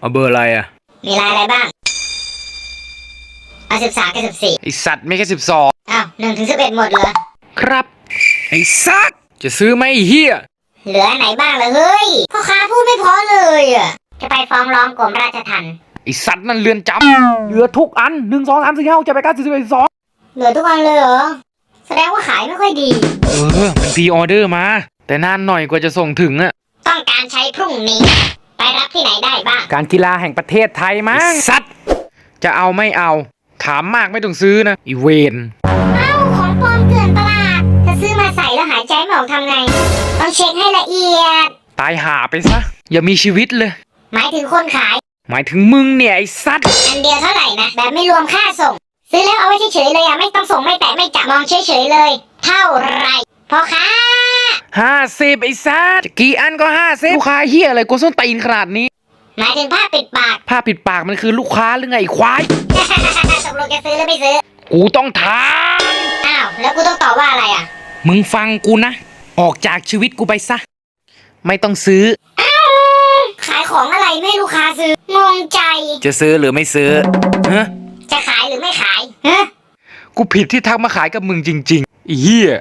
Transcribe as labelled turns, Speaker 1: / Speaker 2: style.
Speaker 1: เอาเบอร์อะไรอะ
Speaker 2: มีลายอะไรบ้าง เอาสิบสามกับสิบสี่
Speaker 1: ไอสัตว์ไม่แค่สิบสอง
Speaker 2: อ้าวหนึ่งถึงสิบเอ็ดหมดเลย
Speaker 1: ครับ ไอสัตว์จะซื้อไหมไอ้เฮีย
Speaker 2: เหลือไหนบ้างเลยเฮ้ย พ่อค้าพูดไม่พอเลยอะจะไปฟ้องร้องกรมราชทัณฑ์
Speaker 1: ไอสัตว์นั่นเรือนจำเหลือทุกอันหนึ่งสองสามสี่ห้าหกเจ็ดแปดเก้าสิบสิบเอ็ดสิบสอง
Speaker 2: เหลือทุกวันเลยเหรอ แสดงว่าขายไม่ค่อยดี
Speaker 1: เออ มันพรีออเดอร์มา แต่นานหน่อยกว่าจะส่งถึงอะ
Speaker 2: ต้องการใช้พรุ่งนี้ไป รับที่ไหนได้บ้าง
Speaker 1: การกีฬาแห่งประเทศไทยมั้งสัตว์จะเอาไม่เอา ถามมากไม่ต้องซื้อนะ อีเวน
Speaker 2: เอ้าของปลอมเกลื่อนตลาดถ้าซื้อมาใส่แล้วหายใจไม่ออกทำไง ต้องเช็คให้ละเอียด
Speaker 1: ตายหาไปซะ อย่ามีชีวิตเลย
Speaker 2: หมายถึงคนขาย
Speaker 1: หมายถึงมึงเนี่ยไอสัตว์
Speaker 2: อันเดียวเท่าไหร่นะแบบไม่รวมค่าส่ง ซื้อแล้วเอาไว้เฉยๆเลยอะไม่ต้องส่งไม่แตะไม่จับมองเฉยๆเลย เท่าไหรพ่อค้า
Speaker 1: ห้าสิบไอ้สัตว์กี่อันก็ห้าสิบลูกค้าเฮียอะไรกูส้นตีนขนาดนี้
Speaker 2: หมายถึงผ้าปิดปาก
Speaker 1: ผ้าปิดปากมันคือลูกค้าหรือไงไอ้ควาย
Speaker 2: ตกลงจะซื้อหรือไม่ซื้อ
Speaker 1: กูต้องถาม
Speaker 2: อ้าว แล้วกูต้องตอบว่าอะไรอะ
Speaker 1: มึงฟังกูนะ ออกจากชีวิตกูไปซะ ไม่ต้องซื้อ
Speaker 2: ขายของอะไรไม่ให้ลูกค้าซื้อ งงใจ
Speaker 1: จะซื้อหรือไม่ซื้อฮะ
Speaker 2: จะขายหรือไม่ขายฮะ
Speaker 1: กูผิดที่ทักมาขายกับมึงจริงๆไอ้เฮีย